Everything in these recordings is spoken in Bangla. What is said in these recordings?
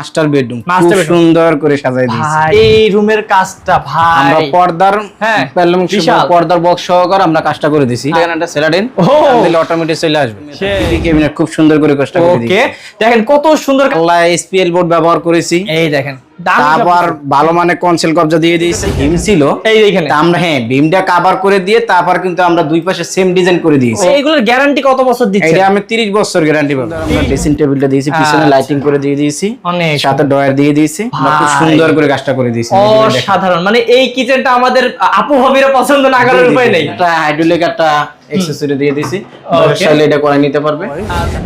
মাস্টার বেডরুম খুব সুন্দর করে সাজাই দিয়েছে। এই রুমের কাজটা আমরা ভাই পর্দার হ্যাঁ। পর্দার বক্স সহকারে আমরা কাজটা করে এখানে একটা সেলাডিন দিলে অটোমেটিক চলে আসবে। টিভি ক্যাবিনেট খুব সুন্দর করে কাজটা করে দিয়েছি। ওকে দেখেন কত সুন্দর আল্লাহ এসপিএল বোর্ড ব্যবহার করেছি। এই দেখেন। তারপর ভালো মানে কনসেল কবজা দিয়ে দিয়েছি ভীম ছিল। এই এইখানে। আমরা হ্যাঁ ভীমটা কাভার করে দিয়ে তারপর কিন্তু আমরা দুই পাশে সেম ডিজাইন করে দিয়েছি। এইগুলোর গ্যারান্টি কত বছর দিচ্ছে? এটা আমি 30 বছর গ্যারান্টি পাবো। আমরা ড্রেসিং টেবিলটা দিয়েছি পিছনে আচ্ছা। লাইটিং করে দিয়ে দিয়েছি সাথে ডয়ার দিয়ে দিয়েছি খুব সুন্দর করে কাজটা করে দিয়েছি। অসাধারণ। মানে এই কিচেনটা আমাদের আপু হবিরা পছন্দ না করার উপায় নেই। হাইড্রোলিক একটা অ্যাকসেসরি দিয়ে দিয়েছি Okay. চাইলে এটা করে নিতে পারবে।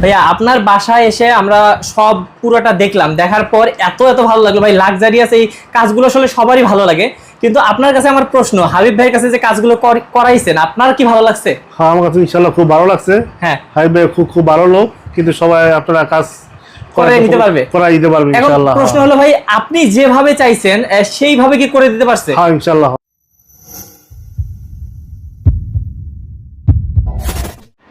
ভাইয়া আপনার বাসায় এসে আমরা সব পুরোটা দেখলাম। দেখার পর এত এত ভালো লাগল। ভাই লাক্সারিয়াস এই কাজগুলো আসলে সবারই ভালো লাগে। কিন্তু আপনার কাছে আমার প্রশ্ন হাবিব ভাইয়ের কাছে যে কাজগুলো করাইছেন আপনার কি ভালো লাগছে? হ্যাঁ আমার কাছে ইনশাল্লাহ খুব ভালো লাগছে। হ্যাঁ। হাইবে খুব খুব ভালো লোক কিন্তু সবাই আপনারা কাজ করে নিতে পারবে? করাই দিতে পারবে এখন ইনশাল্লাহ প্রশ্ন হলো ভাই আপনি যেভাবে চাইছেন সেইভাবে কি করে দিতে পারছে? হ্যাঁ ইনশাল্লাহ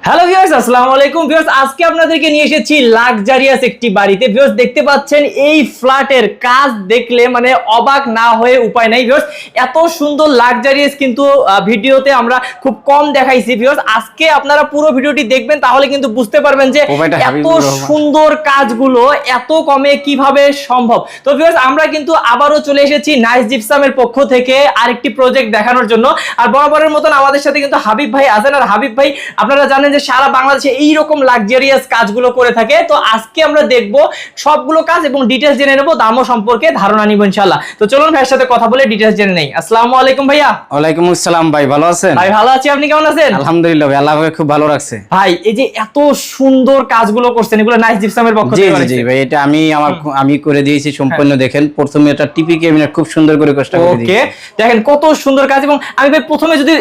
হ্যালো ভিউয়ার্স আসসালামু আলাইকুম। ভিউয়ার্স আজকে আপনাদেরকে নিয়ে এসেছি লাক্সারিয়াস একটি বাড়িতে। ভিউয়ার্স দেখতে পাচ্ছেন এই ফ্ল্যাটের কাজ দেখলে মানে অবাক না হয়ে উপায় নাই। ভিউয়ার্স এত সুন্দর লাক্সারিয়াস কিন্তু ভিডিওতে আমরা খুব কম দেখাইছি। ভিউয়ার্স আজকে আপনারা পুরো ভিডিওটি দেখবেন তাহলে কিন্তু বুঝতে পারবেন যে এত। সুন্দর কাজগুলো এত কমে কীভাবে সম্ভব। তো ভিউয়ার্স আমরা কিন্তু আবারও চলে এসেছি নাইস জিপসামের পক্ষ থেকে আরেকটি প্রজেক্ট দেখানোর জন্য। আর বরাবরের মতন আমাদের সাথে কিন্তু হাবিব ভাই আছেন। আর হাবিব ভাই আপনারা জানেন যে সারা বাংলাদেশে এই রকম লাক্সারিয়াস কাজগুলো করে থাকে তো আজকে আমরা দেখব সবগুলো কাজ এবং ডিটেলস জেনে নেব দামও সম্পর্কে ধারণা নিব ইনশাআল্লাহ। তো চলুন ভাইয়ের সাথে কথা বলে ডিটেলস জেনে নেই। আসসালামু আলাইকুম ভাইয়া। ওয়ালাইকুম আসসালাম ভাই ভালো আছেন? ভাই ভালো আছি। আপনি কেমন আছেন? আলহামদুলিল্লাহ ভাই আল্লাহ খুব ভালো রাখছে। ভাই এই যে এত সুন্দর কাজগুলো করছেন এগুলো নাইস জিপসামের পক্ষ থেকে জি জি ভাই এটা আমি আমার আমি করে দিয়েছি সম্পূর্ণ দেখেন প্রথমে একটা টিপি ক্যাবিনেট খুব সুন্দর করে কাজটা করে ওকে দেখেন কত সুন্দর কাজ এবং আমি ভাই প্রথমে যদি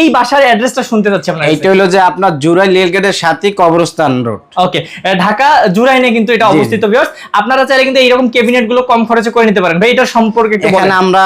এই বাসার অ্যাড্রেসটা শুনতে চাচ্ছি আপনার এইটা হলো যে আপনার জুরাই রেলগেটের সাথে কবরস্থান রোড। ওকে ঢাকা জুরাইনে কিন্তু এটা। অবস্থিত ভিউয়ার্স আপনারা চাইলে কিন্তু এইরকম ক্যাবিনেটগুলো কম খরচে করে নিতে পারেন। ভাই এটা সম্পর্কে একটু বলেন। আমরা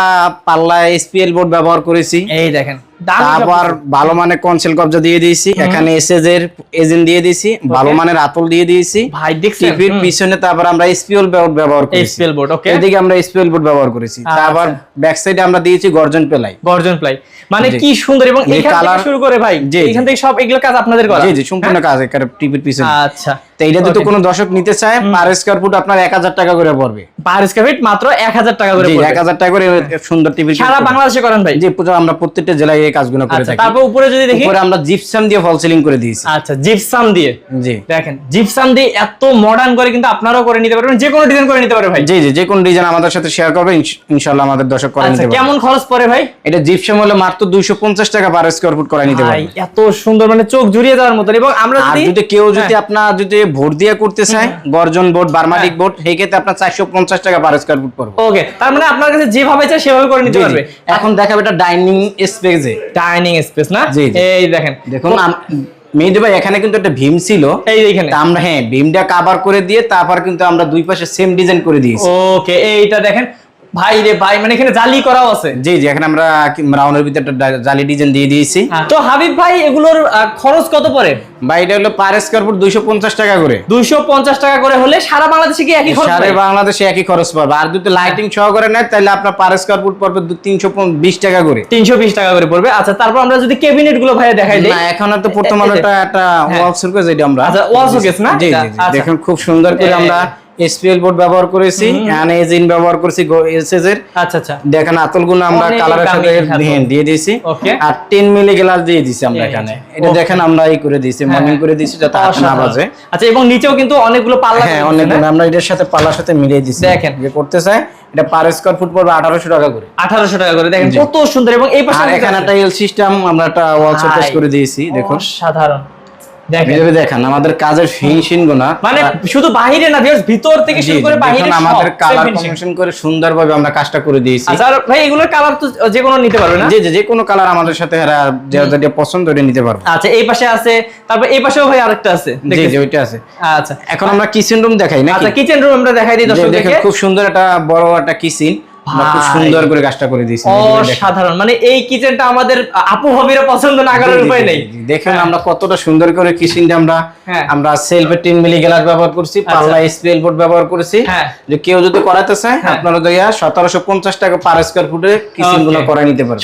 পাল্লা এসপিএল বোর্ড ব্যবহার করেছি। এই দেখেন। তারপর ভালো মানের কনসেল কবজা দিয়ে দিয়েছি এখানে এসএজ এর এজেন্ট দিয়ে দিয়েছি ভালো মানের আতল দিয়ে দিয়েছি। ভাই দেখছেন? টিভির পিছনে তারপর আমরা এসপিএল বোর্ড ব্যবহার করেছি। SPL board, okay. এদিকে আমরা এসপিএল বোর্ড ব্যবহার করেছি। তারপর ব্যাক সাইডে আমরা দিয়েছি গর্জন প্লাই। গর্জন প্লাই। মানে কি সুন্দর এবং এখান থেকে শুরু করে ভাই। এখান থেকে সব এগুলো কাজ আপনাদের করা? জি জি সম্পূর্ণ কাজ এখানে টিভির পিছনে। আচ্ছা। তো এটা যদি কোনো দর্শক নিতে চায় পার স্কয়ার ফুট আপনার এক হাজার টাকা করে পড়বে। পার স্কয়ার ফিট মাত্র 1000 টাকা করে পড়বে। টাকা করে সুন্দর টিভির সারা বাংলাদেশে করেন ভাই। জি পুরো আমরা প্রত্যেকটা জেলায় এই কাজগুলো করে আচ্ছা থাকি। তারপর উপরে যদি দেখি। উপরে আমরা জিপসাম দিয়ে ফল সিলিং করে দিয়েছি। আচ্ছা জিপসাম দিয়ে। জি। দেখেন জিপসাম দিয়ে এত মডার্ন করে কিন্তু আপনারাও করে নিতে পারবেন যে কোনো ডিজাইন করে নিতে পারে ভাই। জি জি যে কোন ডিজাইন আমাদের সাথে শেয়ার করবে ইনশাআল্লাহ আমাদের দর্শক করে আচ্ছা নিতে পারবে। কেমন খরচ পড়ে ভাই? এটা জিপসাম হলে মাত্র 250 টাকা পার স্কয়ার ফুট করে নিতে ভাই পারবে। এত সুন্দর মানে চোখ জুড়িয়ে যাওয়ার মতো এবং আমরা যদি যদি কেউ যদি হ্যাঁ। আপনার যদি ভোট দিয়ে করতে চায় গর্জন বোর্ড বার্মাটিক বোর্ড সেই ক্ষেত্রে আপনার 450 টাকা পার স্কয়ার ফুট পড়বে। ওকে তার মানে আপনার কাছে যেভাবে চাই সেভাবে করে নিতে। পারবে। এখন দেখাবে এটা ডাইনিং স্পেসে ডাইনিং স্পেস না। এই দেখেন। দেখুন মেহেদি ভাই এখানে কিন্তু একটা ভীম ছিল। এই আমরা হ্যাঁ ভীমটা কাভার করে দিয়ে তারপর কিন্তু আমরা দুই পাশে সেম ডিজাইন করে দিয়েছি। ওকে এইটা দেখেন। ভাই রে ভাই মানে এখানে জালি করাও আছে। জি জি এখানে আমরা রাউন্ডের ভিতরে একটা জালি ডিজাইন দিয়ে দিয়েছি। তো হাবিব ভাই এগুলোর খরচ কত পড়ে? বা এটা হলো পার স্কয়ার ফুট দুইশো পঞ্চাশ টাকা করে। দুইশো পঞ্চাশ টাকা করে হলে সারা বাংলাদেশে কি একই খরচ সারা বাংলাদেশে একই খরচ পড়বে। আর যদি লাইটিং সহকারে নেয় তাহলে আপনার পার স্কয়ার ফুট পড়বে তিনশো বিশ টাকা করে। তিনশো বিশ টাকা করে পড়বে। আচ্ছা তারপর আমরা যদি ক্যাবিনেটগুলো ভাই দেখাই দিই। না এখন তো প্রথম আলোটা একটা হ্যাঁ। ওয়াল সার্কেল যেটা আমরা আচ্ছা, wall showcase না? জি। আচ্ছা। দেখুন খুব সুন্দর করে আমরা এসপিএল বোর্ড ব্যবহার করেছি এখানে এজিন ব্যবহার করেছি এসএস এর। আচ্ছা আচ্ছা। দেখেন আতলগুলো আমরা কালারের সাথে দিয়ে- দিয়ে দিয়েছি. আর 10 মিলি গ্লাস দিয়ে দিয়েছি আমরা এখানে। এটা দেখেন আমরা এই করে দিয়েছি মর্নিং করে দিয়েছি যাতে হাত না বাজে। আচ্ছা এবং নিচেও কিন্তু অনেকগুলো পাল্লা হ্যাঁ করে অনেক দিচ্ছেন, আমরা এটার সাথে পাল্লার সাথে মিলিয়ে দিয়েছি। দেখেন। যে করতে চায় এটা পার স্কয়ার ফুট পড়বে 1800 টাকা করে। আঠারোশো টাকা করে দেখেন। কত সুন্দর এবং এই পাশে এখানে একটা এল সিস্টেম আমরা একটা ওয়াল সারফেস করে দিয়েছি দেখুন। সাধারণ দেখেন। দেখেন আমাদের কাজের ফিনিশিং গুনা মানে শুধু বাহিরে না ভিউয়ার্স ভিতর থেকে শুরু করে বাহিরে আমাদের কালার finishing। কম্বিনেশন করে সুন্দরভাবে আমরা কাজটা করে দিয়েছি। আচ্ছা ভাই এগুলোর কালার তো যে কোনো নিতে পারবে না? জি জি যে কোনো কালার আমাদের সাথে এরা যেটা যেটা পছন্দ ওটা নিতে পারব। আচ্ছা এই পাশে আছে তারপর এই পাশেও ভাই আরেকটা আছে জি দেখতেছি। জি ওইটা আছে। আচ্ছা। এখন আমরা কিচেন রুম দেখাই নাকি? আচ্ছা কিচেন রুম আমরা দেখাই দিই যে দেখেন খুব সুন্দর একটা বড় একটা কিচেন। সুন্দর করে কাজটা করে দিয়েছি অসাধারণ। মানে এই কিচেনটা আমাদের আপু পছন্দ না করার উপায় নেই। দেখেন আমরা কতটা সুন্দর করে কিচেনটা আমরা হ্যাঁ। আমরা সেলফে মিলি গ্লাস ব্যবহার করছি পাল্লা স্পেল বোর্ড ব্যবহার করেছি। হ্যাঁ। যে কেউ যদি করাতে চায় হ্যাঁ। আপনারা সতেরোশো পঞ্চাশ টাকা পার স্কোয়ার ফুটে নিতে পারবেন।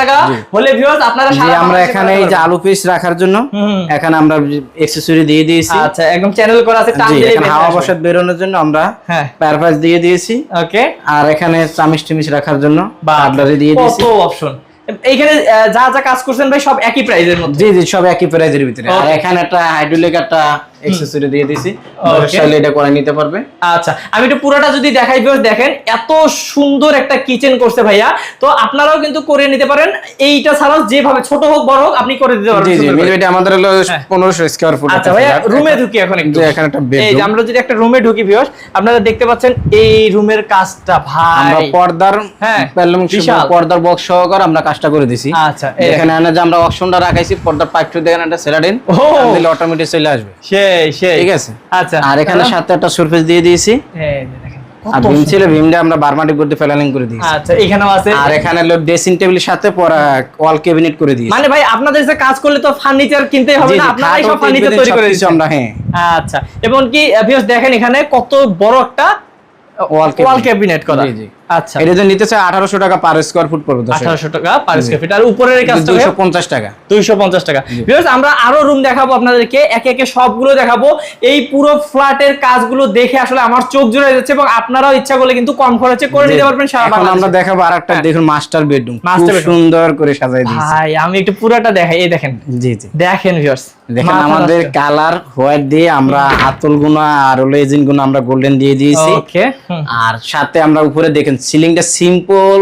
টাকা হলে ভিউয়ার্স আপনারা সারা আমরা এখানে এই যে আলু পিস রাখার জন্য এখানে আমরা এক্সেসরি দিয়ে দিয়েছি। আচ্ছা একদম চ্যানেল করা আছে টান হাওয়া বসাত বেরোনোর জন্য আমরা হ্যাঁ। দিয়ে দিয়েছি। ওকে আর এখানে চামিচ টিমিচ রাখার জন্য বা কাটলারি দিয়ে দিয়েছি। কত অপশন এইখানে যা যা কাজ করছেন ভাই সব একই প্রাইজের মধ্যে। জি জি সব একই প্রাইজের ভিতরে। আর এখানে একটা হাইড্রোলিক একটা অ্যাকসেসরি দিয়ে Okay. চাইলে এটা করে নিতে পারবে। আচ্ছা আমি পুরোটা যদি দেখাই দেখেন এত সুন্দর একটা কিচেন করছে ভাইয়া। তো আপনারাও কিন্তু করে নিতে পারেন। এইটা ছাড়াও যেভাবে ছোট হোক বড় হোক আপনি করে দিতে পারবেন জি জি। মিলিমিটার আমাদের হলো হ্যাঁ। পনেরোশো স্কোয়ার ফুট আচ্ছা ভাইয়া রুমে ঢুকি এখন একটু। এখানে একটা এই বেডরুম যে আমরা যদি একটা রুমে ঢুকি ভিউয়ার্স আপনারা দেখতে পাচ্ছেন এই রুমের কাজটা আমরা ভাই পর্দার হ্যাঁ। পর্দার বক্স সহকারে আমরা কাজটা করে দিছি। আচ্ছা, এই এখানে আমরা অপশনটা রাখাইছি পর্দার পাইপ টু দেখেন একটা সেলাডিন ও। অটোমেটিক চলে আসবে। সেই সেই। ঠিক আছে। আচ্ছা আর এখানে সাথে একটা সারফেস দিয়ে দিয়েছি। এই যে দেখেন, আর কত ভীম ছিল ভীমটা আমরা বারমাটিক করতে ফেলালিং করে দিয়েছি। আচ্ছা এখানেও আছে। আর এখানে হলো ড্রেসিং টেবিলের সাথে পরা ওয়াল ক্যাবিনেট করে দিয়েছি। মানে ভাই আপনাদের যে কাজ করলে তো ফার্নিচার কিনতেই হবে না আপনারাই সব ফার্নিচার তৈরি করে সবকিছু আমরা হ্যাঁ। আচ্ছা এবং কি ভিউয়ার্স দেখেন এখানে কত বড় একটা। ওয়াল ক্যাবিনেট করা। জি, জি। আচ্ছা। এটা নিতে চাই আঠারোশো টাকা পার স্কোয়ার ফুট পড়বে দশ আঠারোশো টাকা পার স্কয়ার ফিট আর উপরের এই কাজটা দুইশো পঞ্চাশ টাকা। দুইশো পঞ্চাশ টাকা। Viewers, আমরা আরও রুম দেখাবো আপনাদেরকে একে একে সবগুলো দেখাবো। এই পুরো ফ্ল্যাটের কাজগুলো দেখে আসলে আমার চোখ জুড়ে যাচ্ছে এবং আপনারাও ইচ্ছা করলে কিন্তু কম খরচে করে নিতে পারবেন সারা এখন আমরা দেখাবো আর একটা দেখুন মাস্টার বেডরুম সুন্দর করে সাজাই দিয়েছি। ভাই আমি একটু পুরোটা দেখাই। এই দেখেন। জি জি। দেখেন ভিউয়ার্স দেখেন আমাদের কালার হোয়াইট দিয়ে আমরা হাতল গুনা আর হলো এজিন গুনা আমরা গোল্ডেন দিয়ে দিয়েছি। ওকে আর সাথে আমরা উপরে দেখেন সিলিংটা সিম্পল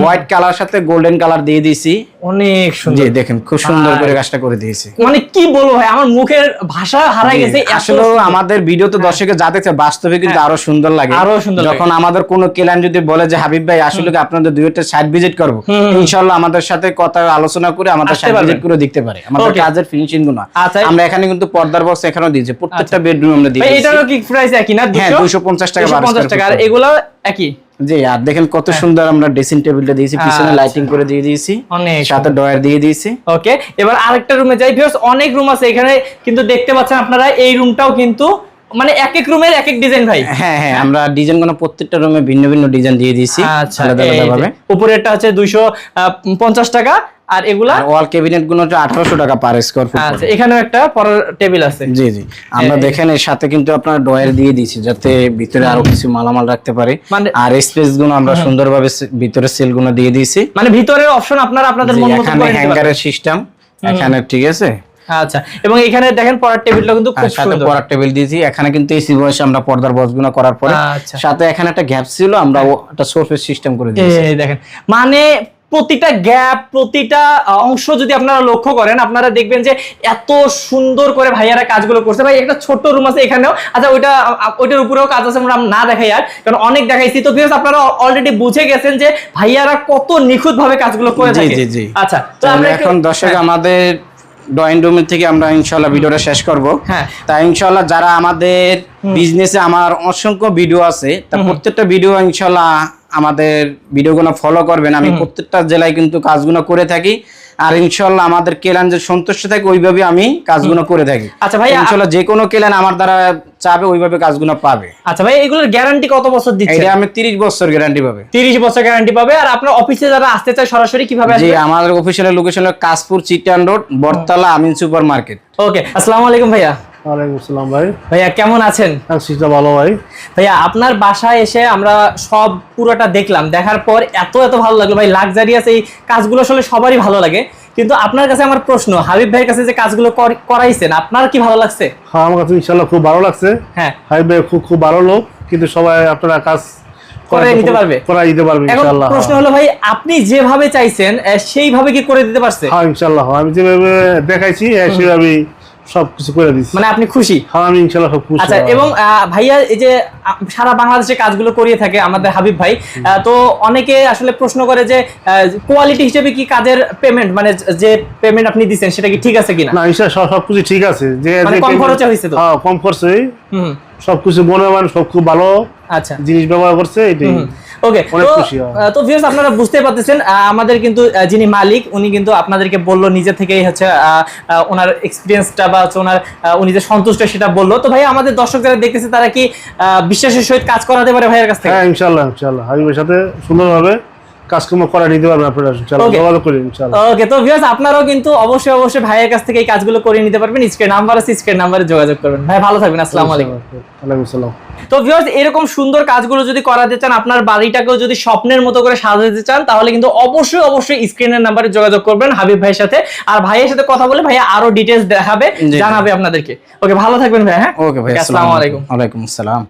হোয়াইট কালার সাথে গোল্ডেন কালার দিয়ে দিয়েছি। অনেক জি সুন্দর দেখেন খুব সুন্দর করে কাজটা করে দিয়েছি। মানে কি বলব ভাই আমার মুখের ভাষা হারাই গেছে আসলে আমাদের ভিডিও তো দর্শকে যা দেখছে বাস্তবে কিন্তু আরও সুন্দর লাগে। হ্যাঁ। আরও সুন্দর যখন আমাদের কোন ক্লায়েন্ট যদি বলে যে হাবিব ভাই আসলে কি আপনাদের দুইটা সাইট ভিজিট করব? ইনশাআল্লাহ আমাদের সাথে কথা আলোচনা করে আমাদের সাইট ভিজিট করে দেখতে পারে। আমাদের কাজের ফিনিশিংগুলো। আচ্ছা। আমরা এখানে কিন্তু পর্দার বক্স এখানেও দিয়েছি। প্রত্যেকটা বেডরুম আমরা ভাই দিয়েছি। এটারও কি প্রাইস একই না? হ্যাঁ 200 250 টাকা 250 টাকা। আর এগুলো একই? জি আর দেখেন কত সুন্দর আমরা ড্রেসিং টেবিলটা দিয়েছি পিছনে হ্যাঁ। আচ্ছা। লাইটিং করে দিয়ে দিয়েছি অনেক সাথে ডয়ার দিয়ে দিয়েছি। ওকে এবার আরেকটা রুমে যাই। ভিউয়ার্স অনেক রুম আছে এখানে কিন্তু দেখতে পাচ্ছেন আপনারা এই রুমটাও কিন্তু মানে এক এক রুমের এক এক ডিজাইন ভাই। হ্যাঁ হ্যাঁ আমরা ডিজাইনগুলো প্রত্যেকটা রুমে ভিন্ন ভিন্ন ডিজাইন দিয়ে দিয়েছি আচ্ছা আলাদা আলাদা ভাবে উপরেরটা হচ্ছে দুইশো পঞ্চাশ টাকা আর এগুলা? ওয়াল ক্যাবিনেটগুলো হচ্ছে আঠারোশো টাকা পার স্কোয়ার ফুট আচ্ছা এখানেও একটা পরের টেবিল আছে। জি জি। আমরা দেখেন এর সাথে কিন্তু আপনার ডয়ার দিয়ে দিয়েছি যাতে ভিতরে আরও কিছু মালামাল রাখতে পারে। মানে- আর স্পেসগুলো আমরা সুন্দরভাবে ভিতরে সেলগুলো দিয়ে দিয়েছি। মানে ভিতরের অপশন আপনারা আপনাদের মন মতো করে হ্যাঙ্গারের সিস্টেম এখানে ঠিক আছে? আচ্ছা এবং এখানে দেখেন টেবিলটা কিন্তু খুব সুন্দর। পরার টেবিল দিয়েছি। এখানে কিন্তু এসি বয়সে আমরা পর্দার বসগুলো করার পরে আচ্ছা। সাথে এখানে একটা গ্যাপ ছিল আমরা একটা সিস্টেম করে দিয়েছি। এই দেখেন। মানে প্রতিটা গ্যাপ প্রতিটা অংশ যদি আপনারা লক্ষ্য করেন আপনারা দেখবেন যে এত সুন্দর করে ভাইয়ারা কাজগুলো করছে। ভাই একটা ছোট্ট রুম আছে এখানেও। আচ্ছা ওইটা ওইটার উপরেও কাজ আছে আমরা না দেখাই আর কারণ অনেক দেখাইছি। তো বিকজ আপনারা অলরেডি বুঝে গেছেন যে ভাইয়ারা কত নিখুঁত ভাবে কাজগুলো করে থাকে। জি, জি। আচ্ছা তো আমরা আমরা এখন দর্শক আমাদের ড্রয়িং রুম থেকে আমরা ইনশাল্লাহ ভিডিওটা শেষ করব। হ্যাঁ। তা ইনশাল্লাহ যারা আমাদের বিজনেসে আমার অসংখ্য ভিডিও আছে তা প্রত্যেকটা ভিডিও ইনশাল্লাহ আমাদের ভিডিওগুলো ফলো করবেন। আমি প্রত্যেকটা জেলায় কিন্তু কাজগুলো করে থাকি। আর ইনশাল্লাহ আমাদের কেলান যে সন্তুষ্ট থাকে ওইভাবে আমি কাজগুলো করে থাকি। আচ্ছা ভাই, ইনশাল্লাহ যে কোনো কেলান আমার দ্বারা চাবে ওইভাবে কাজগুলো পাবে। আচ্ছা ভাই এগুলোর গ্যারান্টি কত বছর দিচ্ছে এটা আমি তিরিশ বছর গ্যারান্টি পাবে। তিরিশ বছর গ্যারান্টি পাবে। আর আপনার অফিসে যারা আসতে চায় সরাসরি কীভাবে আসবে? জি আমাদের অফিসিয়াল লোকেশন হলো Kashpur Chitan road Battala Amin super market okay আসসালামু আলাইকুম ভাইয়া। ওয়ালাইকুম আসসালাম ভাই। ভাইয়া কেমন আছেন? শীতটা ভালো ভাই। ভাইয়া আপনার বাসায় এসে আমরা সব পুরোটা দেখলাম। দেখার পর এত এত ভালো লাগল। ভাই লাক্সারিয়াস এই কাজগুলো আসলে সবারই ভালো লাগে। কিন্তু আপনার কাছে আমার প্রশ্ন হাবিব ভাইয়ের কাছে যে কাজগুলো করাইছেন আপনার কি ভালো লাগছে? হ্যাঁ আমার কাছে ইনশাল্লাহ খুব ভালো লাগছে। হ্যাঁ। হাই ভাই খুব খুব ভালো লোক কিন্তু সবাই আপনারা কাজ করে নিতে পারবে? করা দিতে পারবে এখন প্রশ্ন হলো ভাই আপনি যেভাবে চাইছেন সেইভাবে কি করে দিতে পারছে? হ্যাঁ হ্যাঁ, আমি যেভাবে দেখাইছি হ্যাঁ, সেভাবে সব কিছু করে দিচ্ছি মানে আপনি খুশি? হ্যাঁ আমি ইনশাল্লাহ সব খুশি আচ্ছা এবং ভাইয়া এই যে সারা বাংলাদেশে কাজগুলো করিয়ে থাকে আমাদের হাবিব ভাই তো অনেকে আসলে প্রশ্ন করে যে কোয়ালিটি হিসেবে কি কাজের পেমেন্ট মানে যে পেমেন্ট আপনি দিচ্ছেন সেটা কি ঠিক আছে কিনা? না ইনশাল্লাহ সব সবকিছু ঠিক আছে। যে মানে কম খরচে হয়েছে তো? হ্যাঁ কম খরচে। হুম। সবকিছু মনে সব খুব ভালো। আচ্ছা। জিনিস ব্যবহার করছে এটাই। ওকে তো খুশি হয়। আপনারা বুঝতে পারতেছেন আমাদের কিন্তু যিনি মালিক উনি কিন্তু আপনাদেরকে বলল নিজে থেকেই হচ্ছে ওনার এক্সপিরিয়েন্সটা বা হচ্ছে ওনার উনি যে সন্তুষ্ট সেটা বলল। তো ভাই আমাদের দর্শক যারা দেখতেছে তারা কি বিশ্বাসের সহিত কাজ করাতে পারে ভাইয়ের কাছ থেকে? হ্যাঁ ইনশাল্লাহ ইনশাল্লাহ হাবিবের সাথে সুন্দরভাবে কাজকর্ম করা নিতে পারবেন আপনারা. যোগাযোগ করি ইনশাল্লাহ ওকে তো ভিউয়ার্স আপনারাও কিন্তু অবশ্যই অবশ্যই ভাইয়ের কাছ থেকে এই কাজগুলো করে নিতে পারবেন। স্ক্রিন নাম্বার আছে স্ক্রিন নাম্বারে যোগাযোগ করবেন। ভাই ভালো থাকবেন আসসালামু আলাইকুম। ওয়ালাইকুম আসসালাম। তো ভিউয়ার্স এরকম সুন্দর কাজগুলো যদি করাতে চান আপনার বাড়িটাকেও যদি স্বপ্নের মতো করে সাজাতে চান তাহলে কিন্তু অবশ্যই অবশ্যই স্ক্রিনের নাম্বারে যোগাযোগ করবেন হাবিব ভাইয়ের সাথে। আর ভাইয়ের সাথে কথা বলে ভাইয়া আরও ডিটেলস দেখাবে। জানাবে আপনাদেরকে। ওকে ভালো থাকবেন ভাই হ্যাঁ? ওকে ভাই আসসালামু আলাইকুম। ওয়ালাইকুম আসসালাম।